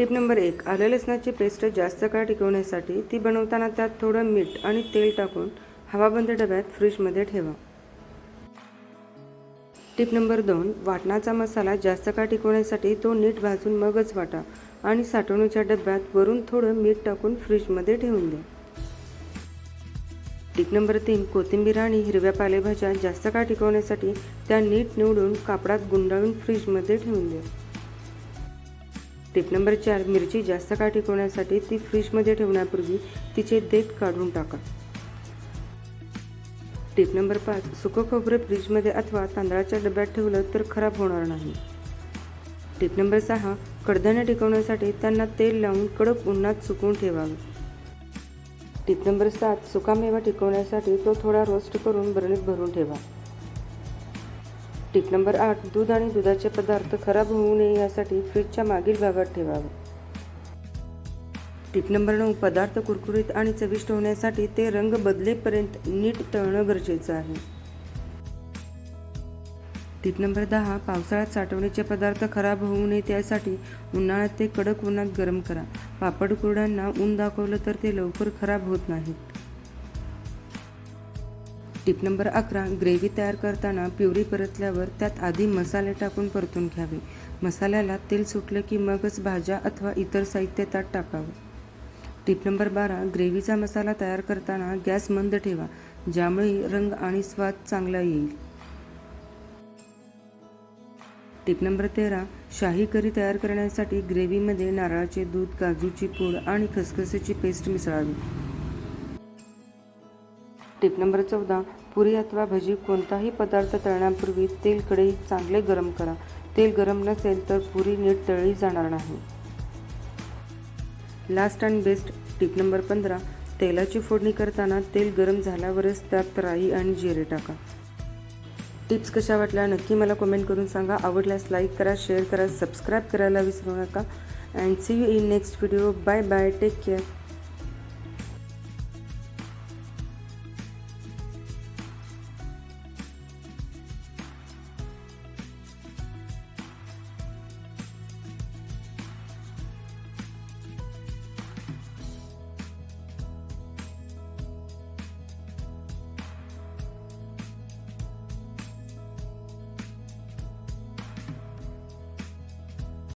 Tip number एक आलं लसणाची पेस्ट जास्त काळ टिकवण्यासाठी ती बनवताना त्यात थोडं मीठ आणि तेल टाकून हवाबंद डब्यात फ्रीजमध्ये ठेवा. टिप नंबर दोन वाटणाचा मसाला जास्त काळ टिकवण्यासाठी तो नीट भाजून मगच वाटा आणि साठवणीच्या डब्यात वरून थोडं मीठ टाकून फ्रीजमध्ये ठेवून द्या. टिप नंबर तीन कोथिंबीर आणि हिरव्या पालेभाज्या जास्त काळ टिकवण्यासाठी त्या नीट निवडून कापडात गुंडाळून फ्रीजमध्ये ठेवून द्या. टिप नंबर चार मिरची जास्त काळ टिकवण्यासाठी ती फ्रीजमध्ये ठेवण्यापूर्वी तिचे देठ काढून टाका. टिप नंबर पाच सुकं खोबरं फ्रीजमध्ये अथवा तांदळाच्या डब्यात ठेवलं तर खराब होणार नाही. टिप नंबर सहा कडधान्य टिकवण्यासाठी त्यांना तेल लावून कडक उन्हात सुकवून ठेवावे. टिप नंबर सात सुकामेवा टिकवण्यासाठी तो थोडा रोस्ट करून बरणीत भरून ठेवा. टिप नंबर आठ दूध आणि दुधाचे पदार्थ खराब होऊ नये यासाठी फ्रीजच्या मागील भागात ठेवावे. टिप नंबर नऊ पदार्थ कुरकुरीत आणि चविष्ट होण्यासाठी ते रंग बदलेपर्यंत नीट तळणं गरजेचं आहे. टिप नंबर दहा पावसाळ्यात साठवणीचे पदार्थ खराब होऊ नये त्यासाठी उन्हाळ्यात ते कडक उन्हात गरम करा. पापड कुरड्यांना ऊन दाखवलं तर ते लवकर खराब होत नाहीत. टिप नंबर अकरा ग्रेव्ही तयार करताना प्युरी परतल्यावर त्यात आधी मसाले टाकून परतून घ्यावे. मसाल्याला तेल सुटलं की मगच भाज्या अथवा इतर साहित्य त्यात टाकावं. टिप नंबर बारा ग्रेव्हीचा मसाला तयार करताना गॅस मंद ठेवा ज्यामुळे रंग आणि स्वाद चांगला येईल. टिप नंबर तेरा शाही करी तयार करण्यासाठी ग्रेव्हीमध्ये नारळाचे दूध काजूची पूड आणि खसखसीची पेस्ट मिसळावी. टिप नंबर चौदा पुरी अथवा भजी कोणताही पदार्थ तळण्यापूर्वी तेल कढई चांगले गरम करा. तेल गरम नसेल तर पुरी नीट तळली जाणार नाही. Last and best tip number पंधरा तेलाची फोडणी करताना तेल गरम झाल्यावरच त्यात राई आणि जिरे टाका. टिप्स कशा वाटल्या नक्की मला कमेंट करून सांगा. आवडल्यास लाईक करा शेअर करा सबस्क्राईब करायला विसरू नका. And see you in next video bye bye take care